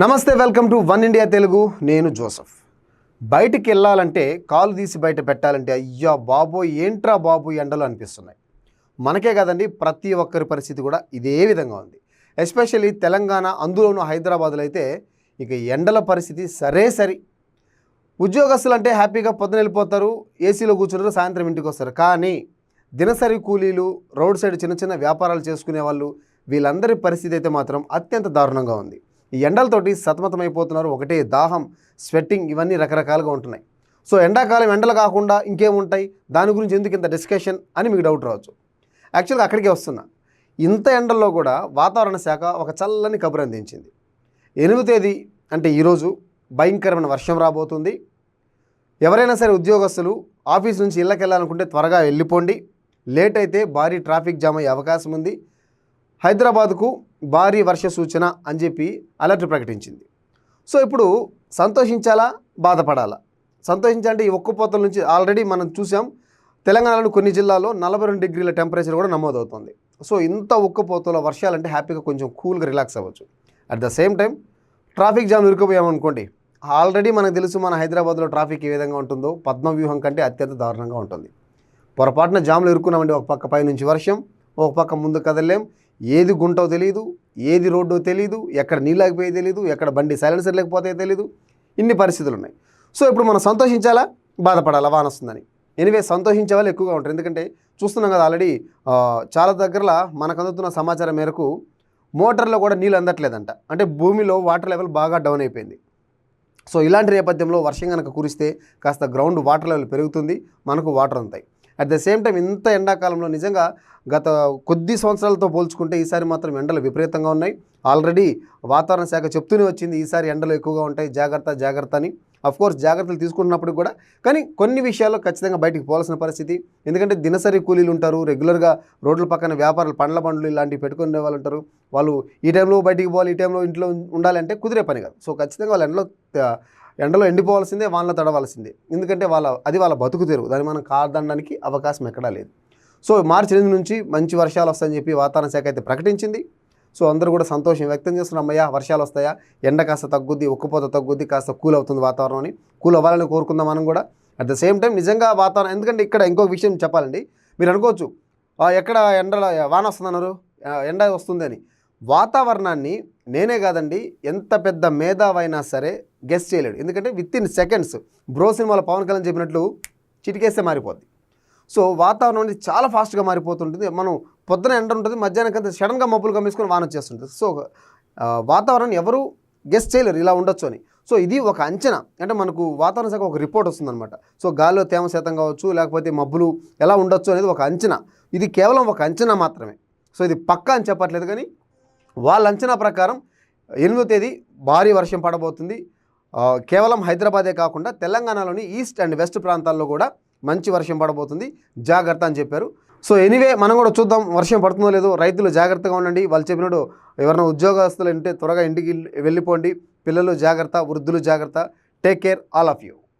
నమస్తే welcome to one India Telugu. నేను Joseph. బయటికి వెళ్ళాలంటే కాలు తీసి బయట పెట్టాలంటే అయ్యా బాబో ఏంట్రా బాబు ఎండలు అనిపిస్తున్నాయి. మనకే కదండి ప్రతి ఒక్కరి పరిస్థితి కూడా ఇదే విధంగా ఉంది. ఎస్పెషల్లీ తెలంగాణ అందులోనూ హైదరాబాద్లో అయితే ఇక ఎండల పరిస్థితి సరే సరి. ఉద్యోగస్తులు అంటే హ్యాపీగా పొద్దున వెళ్ళిపోతారు ఏసీలో కూర్చుంటారు సాయంత్రం ఇంటికి వస్తారు. కానీ దినసరి కూలీలు రోడ్ సైడ్ చిన్న చిన్న వ్యాపారాలు చేసుకునే వాళ్ళు వీళ్ళందరి పరిస్థితి అయితే మాత్రం అత్యంత దారుణంగా ఉంది. ఈ ఎండలతోటి సతమతమైపోతున్నారు. ఒకటే దాహం స్వెట్టింగ్ ఇవన్నీ రకరకాలుగా ఉంటున్నాయి. సో ఎండాకాలం ఎండలు కాకుండా ఇంకేముంటాయి? దాని గురించి ఎందుకు ఇంత డిస్కషన్ అని మీకు డౌట్ రావచ్చు. యాక్చువల్గా అక్కడికే వస్తున్నా. ఇంత ఎండల్లో కూడా వాతావరణ శాఖ ఒక చల్లని కబురు అందించింది. ఎనిమిది తేదీ అంటే ఈరోజు భయంకరమైన వర్షం రాబోతుంది. ఎవరైనా సరే ఉద్యోగస్తులు ఆఫీస్ నుంచి ఇళ్ళకి వెళ్ళాలనుకుంటే త్వరగా వెళ్ళిపోండి. లేట్ అయితే భారీ ట్రాఫిక్ జామ్ అయ్యే అవకాశం ఉంది. హైదరాబాద్కు భారీ వర్ష సూచన అని చెప్పి అలర్ట్ ప్రకటించింది. సో ఇప్పుడు సంతోషించాలా? బాధపడాలా? సంతోషించాలంటే ఈ ఒక్కపోతల నుంచి ఆల్రెడీ మనం చూసాం తెలంగాణలో కొన్ని జిల్లాల్లో నలభై రెండు డిగ్రీల టెంపరేచర్ కూడా నమోదవుతుంది. సో ఇంత ఉక్కపోతలో వర్షాలంటే హ్యాపీగా కొంచెం కూల్గా రిలాక్స్ అవ్వచ్చు. At the same time traffic jam ఇరుక్కుపోయామనుకోండి already మనకు తెలుసు మన హైదరాబాద్లో ట్రాఫిక్ ఏ విధంగా ఉంటుందో పద్మ వ్యూహం కంటే అత్యంత దారుణంగా ఉంటుంది. పొరపాటున జామ్లు ఇరుక్కున్నామండి ఒక పక్క పై నుంచి వర్షం ఒక పక్క ముందు కదలేం ఏది గుంటో తెలియదు ఏది రోడ్డో తెలియదు ఎక్కడ నీళ్ళు తెలియదు ఎక్కడ బండి సైలెన్సర్ లేకపోతే తెలియదు ఇన్ని పరిస్థితులు ఉన్నాయి. సో ఇప్పుడు మనం సంతోషించాలా? బాధపడాలా? వాన వస్తుందని. ఎనివే సంతోషించే వాళ్ళు ఎక్కువగా ఉంటారు. ఎందుకంటే చూస్తున్నాం కదా ఆల్రెడీ చాలా దగ్గరలో మనకు అందుతున్న సమాచారం మేరకు మోటార్లో కూడా నీళ్ళు అందట్లేదంట. అంటే భూమిలో వాటర్ లెవెల్ బాగా డౌన్ అయిపోయింది. సో ఇలాంటి నేపథ్యంలో వర్షం కనుక కురిస్తే కాస్త గ్రౌండ్ వాటర్ లెవెల్ పెరుగుతుంది మనకు వాటర్ ఉంటాయి అట్ ద సేమ్ టైం ఇంత ఎండాకాలంలో నిజంగా గత కొద్ది సంవత్సరాలతో పోల్చుకుంటే ఈసారి మాత్రం ఎండలు విపరీతంగా ఉన్నాయి. ఆల్రెడీ వాతావరణ శాఖ చెప్తూనే వచ్చింది ఈసారి ఎండలు ఎక్కువగా ఉంటాయి జాగ్రత్త జాగ్రత్త అని. అఫ్కోర్స్ జాగ్రత్తలు తీసుకుంటున్నప్పుడు కూడా కానీ కొన్ని విషయాల్లో ఖచ్చితంగా బయటికి పోవాల్సిన పరిస్థితి. ఎందుకంటే దినసరి కూలీలు ఉంటారు రెగ్యులర్గా రోడ్ల పక్కన వ్యాపారాలు పండ్ల పండ్లు ఇలాంటివి పెట్టుకునే వాళ్ళు ఉంటారు. వాళ్ళు ఈ టైంలో బయటికి పోవాలి ఈ టైంలో ఇంట్లో ఉండాలంటే కుదిరే పని కాదు. సో ఖచ్చితంగా వాళ్ళు ఎండలో ఎండలో ఎండిపోవాల్సిందే వాళ్ళలో తడవాల్సిందే. ఎందుకంటే వాళ్ళ అది వాళ్ళ బతుకు తెరువు. దాన్ని మనం కాదనడానికి అవకాశం ఎక్కడా లేదు. సో మార్చి ఎనిమిది నుంచి మంచి వర్షాలు వస్తాయని చెప్పి వాతావరణ శాఖ అయితే ప్రకటించింది. సో అందరూ కూడా సంతోషం వ్యక్తం చేస్తున్నారు. అమ్మయ్య వర్షాలు వస్తాయా? ఎండ కాస్త తగ్గుద్ది ఉక్కపోత తగ్గుద్ది కాస్త కూల్ అవుతుంది వాతావరణం అని. కూల్ అవ్వాలని కోరుకుందాం మనం కూడా. అట్ ద సేమ్ టైం నిజంగా వాతావరణం ఎందుకంటే ఇక్కడ ఇంకొక విషయం చెప్పాలండి. మీరు అనుకోవచ్చు ఎక్కడ ఎండల వాన వస్తుందన్నారు? ఎండ వస్తుంది అని వాతావరణాన్ని నేనే కాదండి ఎంత పెద్ద మేధావైనా సరే గెస్ట్ చేయలేడు. ఎందుకంటే విత్ ఇన్ సెకండ్స్ బ్రో సినిమాలో పవన్ కళ్యాణ్ చెప్పినట్లు చిటికేస్తే మారిపోద్ది. సో వాతావరణం అనేది చాలా ఫాస్ట్గా మారిపోతుంటుంది. మనం పొద్దున ఎండ ఉంటుంది మధ్యాహ్నం కంటే సడన్గా మబ్బులు కమ్మేసుకొని వాన వచ్చేస్తుంటుంది. సో వాతావరణం ఎవరు గెస్ట్ చేయలేరు ఇలా ఉండొచ్చు అని. సో ఇది ఒక అంచనా. అంటే మనకు వాతావరణ శాఖ ఒక రిపోర్ట్ వస్తుందన్నమాట. సో గాలిలో తేమ శాతం కావచ్చు లేకపోతే మబ్బులు ఎలా ఉండొచ్చు అనేది ఒక అంచనా. ఇది కేవలం ఒక అంచనా మాత్రమే. సో ఇది పక్కా అని చెప్పట్లేదు కానీ వాళ్ళ అంచనా ప్రకారం ఎనిమిదో తేదీ భారీ వర్షం పడబోతుంది. కేవలం హైదరాబాదే కాకుండా తెలంగాణలోని ఈస్ట్ అండ్ వెస్ట్ ప్రాంతాల్లో కూడా మంచి వర్షం పడబోతుంది. జాగ్రత్త అని చెప్పారు. సో ఎనీవే మనం కూడా చూద్దాం వర్షం పడుతుందో లేదో. రైతులు జాగ్రత్తగా ఉండండి. వాళ్ళు చెప్పినట్టు ఎవరైనా ఉద్యోగస్తులు ఉంటే త్వరగా ఇంటికి వెళ్ళిపోండి. పిల్లలు జాగ్రత్త వృద్ధులు జాగ్రత్త. Take care all of you.